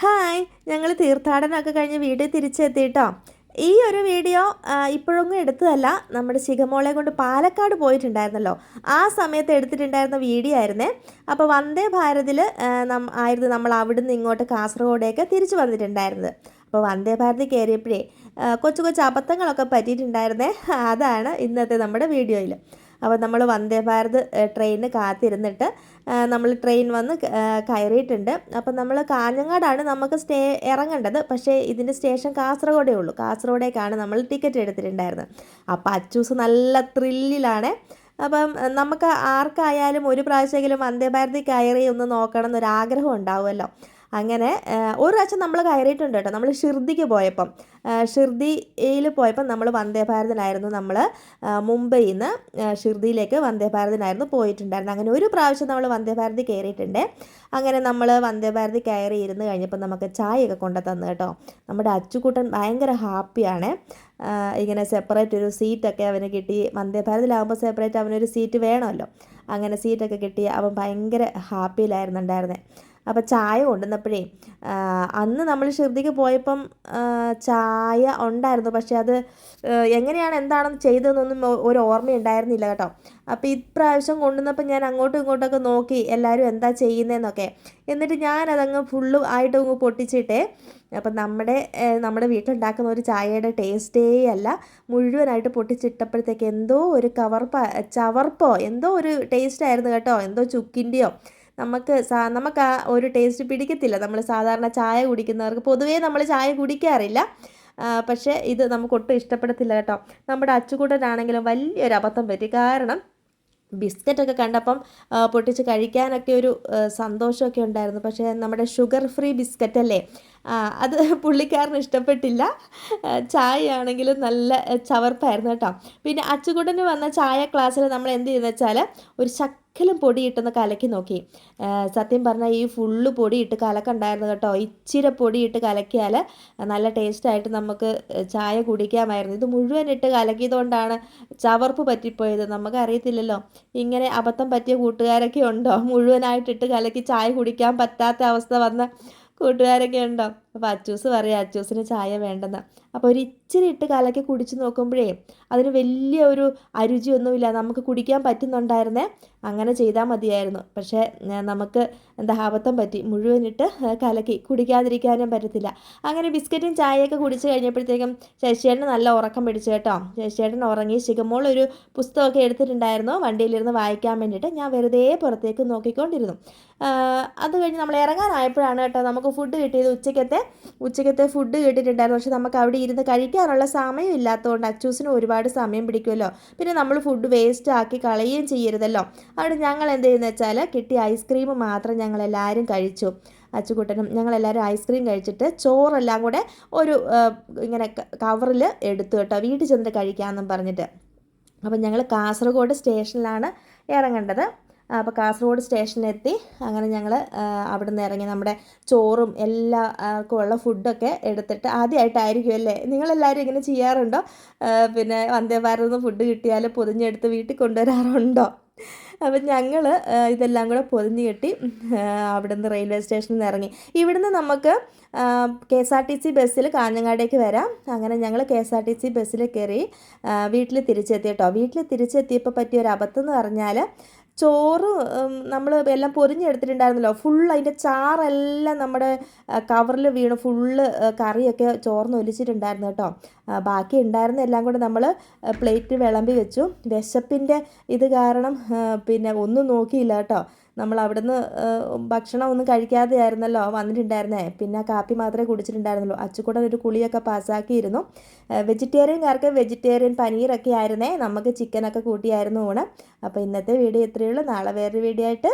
Hi ഞങ്ങൾ തീർത്ഥാടനമൊക്കെ കഴിഞ്ഞ് വീട്ടിൽ തിരിച്ചെത്തിയിട്ടോ. ഈ ഒരു വീഡിയോ ഇപ്പോഴൊന്നും എടുത്തതല്ല. നമ്മുടെ ശിഖമോളെ കൊണ്ട് പാലക്കാട് പോയിട്ടുണ്ടായിരുന്നല്ലോ. ആ സമയത്ത് എടുത്തിട്ടുണ്ടായിരുന്ന വീഡിയോ ആയിരുന്നേ. അപ്പോൾ വന്ദേ ഭാരതിൽ ആയിരുന്നു നമ്മൾ അവിടുന്ന് ഇങ്ങോട്ട് കാസർഗോഡേക്ക് തിരിച്ചു വന്നിട്ടുണ്ടായിരുന്നത്. അപ്പോൾ വന്ദേ ഭാരതി കയറിയപ്പോഴേ കൊച്ചു കൊച്ചു അബദ്ധങ്ങളൊക്കെ പറ്റിയിട്ടുണ്ടായിരുന്നേ. അതാണ് ഇന്നത്തെ നമ്മുടെ വീഡിയോയിൽ അപ്പോൾ നമ്മൾ വന്ദേ ഭാരത് ട്രെയിനിന് കാത്തിരുന്നിട്ട് നമ്മൾ ട്രെയിൻ വന്ന് കയറിയിട്ടുണ്ട്. അപ്പം നമ്മൾ കാഞ്ഞങ്ങാടാണ് നമുക്ക് സ്റ്റേ ഇറങ്ങേണ്ടത്. പക്ഷേ ഇതിന്റെ സ്റ്റേഷൻ കാസർഗോഡേ ഉള്ളൂ. കാസർഗോഡേക്കാണ് നമ്മൾ ടിക്കറ്റ് എടുത്തിട്ടുണ്ടായിരുന്നത്. അപ്പോൾ അച്ചൂസ് നല്ല ത്രില്ലിലാണ് അപ്പം നമുക്ക് ആർക്കായാലും ഒരു പ്രാവശ്യമെങ്കിലും വന്ദേ ഭാരതി കയറി ഒന്ന് നോക്കണം എന്നൊരാഗ്രഹം ഉണ്ടാവുമല്ലോ. അങ്ങനെ ഒരു പ്രാവശ്യം നമ്മൾ കയറിയിട്ടുണ്ട് കേട്ടോ. നമ്മൾ ഷിർദിക്ക് പോയപ്പം ഷിർദിയിൽ പോയപ്പം നമ്മൾ വന്ദേ ഭാരതിലായിരുന്നു നമ്മൾ മുംബൈയിൽ നിന്ന് ഷിർദിയിലേക്ക് വന്ദേ ഭാരതിലായിരുന്നു പോയിട്ടുണ്ടായിരുന്നു അങ്ങനെ ഒരു പ്രാവശ്യം നമ്മൾ വന്ദേ ഭാരതി കയറിയിട്ടുണ്ട്. അങ്ങനെ നമ്മൾ വന്ദേ ഭാരതി കയറി ഇരുന്ന് കഴിഞ്ഞപ്പോൾ നമുക്ക് ചായയൊക്കെ കൊണ്ടു തന്നു കേട്ടോ. നമ്മുടെ അച്ചുകൂട്ടൻ ഭയങ്കര ഹാപ്പിയാണ്. ഇങ്ങനെ സെപ്പറേറ്റ് ഒരു സീറ്റൊക്കെ അവന് കിട്ടി. വന്ദേ ഭാരതിലാകുമ്പോൾ സെപ്പറേറ്റ് അവനൊരു സീറ്റ് വേണമല്ലോ. അങ്ങനെ സീറ്റൊക്കെ കിട്ടി. അവൻ ഭയങ്കര ഹാപ്പിയിലായിരുന്നു ഉണ്ടായിരുന്നത് അപ്പോൾ ചായ കൊണ്ടുവന്നപ്പോഴേ അന്ന് നമ്മൾ ഷിർദിക്ക് പോയപ്പം ചായ ഉണ്ടായിരുന്നു. പക്ഷേ അത് എങ്ങനെയാണ് എന്താണെന്ന് ചെയ്തതെന്നൊന്നും ഒരു ഓർമ്മയുണ്ടായിരുന്നില്ല കേട്ടോ. അപ്പോൾ ഇപ്രാവശ്യം കൊണ്ടുവന്നപ്പോൾ ഞാൻ അങ്ങോട്ടും ഇങ്ങോട്ടൊക്കെ നോക്കി എല്ലാവരും എന്താ ചെയ്യുന്നതെന്നൊക്കെ എന്നിട്ട് ഞാനതങ്ങ് ഫുള്ള് ആയിട്ട് അങ്ങ് പൊട്ടിച്ചിട്ടേ അപ്പം നമ്മുടെ നമ്മുടെ വീട്ടിലുണ്ടാക്കുന്ന ഒരു ചായയുടെ ടേസ്റ്റേ അല്ല മുഴുവനായിട്ട് പൊട്ടിച്ചിട്ടപ്പോഴത്തേക്ക് എന്തോ ഒരു കവർപ്പ ചവർപ്പോ എന്തോ ഒരു ടേസ്റ്റ് ആയിരുന്നു കേട്ടോ. എന്തോ ചുക്കിന്റെയോ നമുക്ക് നമുക്ക് ആ ഒരു ടേസ്റ്റ് പിടിക്കത്തില്ല. നമ്മൾ സാധാരണ ചായ കുടിക്കുന്നവർക്ക് പൊതുവേ നമ്മൾ ചായ കുടിക്കാറില്ല. പക്ഷേ ഇത് നമുക്ക് ഒട്ടും ഇഷ്ടപ്പെടത്തില്ല കേട്ടോ. നമ്മുടെ അച്ചുകൂട്ടനാണെങ്കിലും വലിയൊരു അബദ്ധം പറ്റി. കാരണം ബിസ്ക്കറ്റൊക്കെ കണ്ടപ്പം പൊട്ടിച്ച് കഴിക്കാനൊക്കെ ഒരു സന്തോഷമൊക്കെ ഉണ്ടായിരുന്നു. പക്ഷേ നമ്മുടെ ഷുഗർ ഫ്രീ ബിസ്ക്കറ്റ് അല്ലേ? അത് പുള്ളിക്കാരന് ഇഷ്ടപ്പെട്ടില്ല. ചായ ആണെങ്കിലും നല്ല ചവർപ്പായിരുന്നു കേട്ടോ. പിന്നെ അച്ചുകൂടന് വന്ന ചായ ക്ലാസ്സിൽ നമ്മൾ എന്ത് ചെയ്യുന്ന വെച്ചാൽ ഒരു ശക്കലും പൊടിയിട്ടൊന്ന് കലക്കി നോക്കി. സത്യം പറഞ്ഞാൽ ഈ ഫുള്ള് പൊടിയിട്ട് കലക്കണ്ടായിരുന്നു കേട്ടോ. ഇച്ചിരി പൊടിയിട്ട് കലക്കിയാൽ നല്ല ടേസ്റ്റായിട്ട് നമുക്ക് ചായ കുടിക്കാമായിരുന്നു. ഇത് മുഴുവൻ ഇട്ട് കലക്കിയതുകൊണ്ടാണ് ചവർപ്പ് പറ്റിപ്പോയത്. നമുക്ക് അറിയത്തില്ലല്ലോ ഇങ്ങനെ അബദ്ധം പറ്റിയ കൂട്ടുകാരൊക്കെ ഉണ്ടോ? മുഴുവനായിട്ടിട്ട് കലക്കി ചായ കുടിക്കാൻ പറ്റാത്ത അവസ്ഥ വന്ന കൂട്ടുകാരൊക്കെ ഉണ്ടോ? അപ്പോൾ അച്ചൂസ് പറയാം അച്ചൂസിന് ചായ വേണ്ടെന്ന്. അപ്പോൾ ഒരു ഇച്ചിരി ഇട്ട് കലക്കി കുടിച്ച് നോക്കുമ്പോഴേ അതിന് വലിയ ഒരു അരുചിയൊന്നുമില്ല. നമുക്ക് കുടിക്കാൻ പറ്റുന്നുണ്ടായിരുന്നേ അങ്ങനെ ചെയ്താൽ മതിയായിരുന്നു. പക്ഷേ നമുക്ക് എന്താ അബദ്ധം പറ്റി. മുഴുവനിട്ട് കലക്കി കുടിക്കാതിരിക്കാനും പറ്റത്തില്ല. അങ്ങനെ ബിസ്ക്കറ്റും ചായയൊക്കെ കുടിച്ച് കഴിഞ്ഞപ്പോഴത്തേക്കും ശശിയേട്ടന് നല്ല ഉറക്കം പിടിച്ചു കേട്ടോ. ശശിയേട്ടൻ ഉറങ്ങി ശിഖമോൾ ഒരു പുസ്തകമൊക്കെ എടുത്തിട്ടുണ്ടായിരുന്നു. വണ്ടിയിലിരുന്ന് വായിക്കാൻ വേണ്ടിയിട്ട്. ഞാൻ വെറുതെ പുറത്തേക്ക് നോക്കിക്കൊണ്ടിരുന്നു. അത് കഴിഞ്ഞ് നമ്മൾ ഇറങ്ങാനായപ്പോഴാണ് കേട്ടോ നമുക്ക് ഫുഡ് കിട്ടിയത് ഉച്ചയ്ക്കത്തെ ഉച്ചയ്ക്കത്തെ ഫുഡ് കിട്ടിയിട്ടുണ്ടായിരുന്നു പക്ഷെ നമുക്ക് അവിടെ ഇരുന്ന് കഴിക്കാനുള്ള സമയം ഇല്ലാത്തതുകൊണ്ട് അച്ചൂസിന് ഒരുപാട് സമയം പിടിക്കുമല്ലോ. പിന്നെ നമ്മൾ ഫുഡ് വേസ്റ്റ് ആക്കി കളയുകയും ചെയ്യരുതല്ലോ. അവിടെ ഞങ്ങൾ എന്ത് ചെയ്യുന്നത് വെച്ചാൽ കിട്ടിയ ഐസ്ക്രീം മാത്രം ഞങ്ങൾ എല്ലാവരും കഴിച്ചു. അച്ചുകുട്ടനും ഞങ്ങളെല്ലാവരും ഐസ്ക്രീം കഴിച്ചിട്ട് ചോറെല്ലാം കൂടെ ഒരു ഇങ്ങനെ കവറിൽ എടുത്തു കേട്ടോ. വീട്ടിൽ ചെന്നിട്ട് കഴിക്കാമെന്നും പറഞ്ഞിട്ട്. അപ്പം ഞങ്ങൾ കാസർഗോഡ് സ്റ്റേഷനിലാണ് ഇറങ്ങേണ്ടത്. അപ്പോൾ കാസർഗോഡ് സ്റ്റേഷനിലെത്തി. അങ്ങനെ ഞങ്ങൾ അവിടെ നിന്ന് ഇറങ്ങി നമ്മുടെ ചോറും എല്ലാവർക്കും ഉള്ള ഫുഡൊക്കെ എടുത്തിട്ട് ആദ്യമായിട്ടായിരിക്കും അല്ലേ? നിങ്ങളെല്ലാവരും ഇങ്ങനെ ചെയ്യാറുണ്ടോ? പിന്നെ വന്ദേ ഭാരത് ഫുഡ് കിട്ടിയാൽ പൊതിഞ്ഞെടുത്ത് വീട്ടിൽ കൊണ്ടുവരാറുണ്ടോ? അപ്പം ഞങ്ങൾ ഇതെല്ലാം കൂടെ പൊതിഞ്ഞ് കെട്ടി അവിടുന്ന് റെയിൽവേ സ്റ്റേഷനിൽ നിന്ന് ഇറങ്ങി. ഇവിടുന്ന് നമുക്ക് K S R T C ബസ്സിൽ കാഞ്ഞങ്ങാടേക്ക് വരാം. അങ്ങനെ ഞങ്ങൾ K S R T C ബസ്സിൽ കയറി വീട്ടിൽ തിരിച്ചെത്തി കേട്ടോ. വീട്ടിൽ തിരിച്ചെത്തിയപ്പോൾ പറ്റിയ ഒരു അബദ്ധം എന്ന് പറഞ്ഞാൽ ചോറ് നമ്മൾ എല്ലാം പൊരിഞ്ഞെടുത്തിട്ടുണ്ടായിരുന്നല്ലോ. ഫുൾ അതിന്റെ ചാറെല്ലാം നമ്മുടെ കവറിൽ വീണ് ഫുള്ള് കറിയൊക്കെ ചോർന്ന് ഒലിച്ചിട്ടുണ്ടായിരുന്നു കേട്ടോ. ബാക്കി ഉണ്ടായിരുന്ന എല്ലാം കൂടെ നമ്മൾ പ്ലേറ്റ് വിളമ്പി വെച്ചു. വിശപ്പിന്റെ ഇത് കാരണം പിന്നെ ഒന്നും നോക്കിയില്ല കേട്ടോ. നമ്മൾ അവിടുന്ന് ഭക്ഷണം ഒന്നും കഴിക്കാതെ ആയിരുന്നല്ലോ വന്നിട്ടുണ്ടായിരുന്നേ. പിന്നെ കാപ്പി മാത്രമേ കുടിച്ചിട്ടുണ്ടായിരുന്നുള്ളൂ. അച്ചുകൂടെ ഒരു കുളിയൊക്കെ പാസ്സാക്കിയിരുന്നു. വെജിറ്റേറിയൻകാർക്ക് വെജിറ്റേറിയൻ പനീറൊക്കെ ആയിരുന്നേ. നമുക്ക് ചിക്കനൊക്കെ കൂട്ടിയായിരുന്നു ഊണ്. അപ്പോൾ ഇന്നത്തെ വീഡിയോ ഇത്രയേ ഉള്ളൂ. നാളെ വേറൊരു വീഡിയോ ആയിട്ട്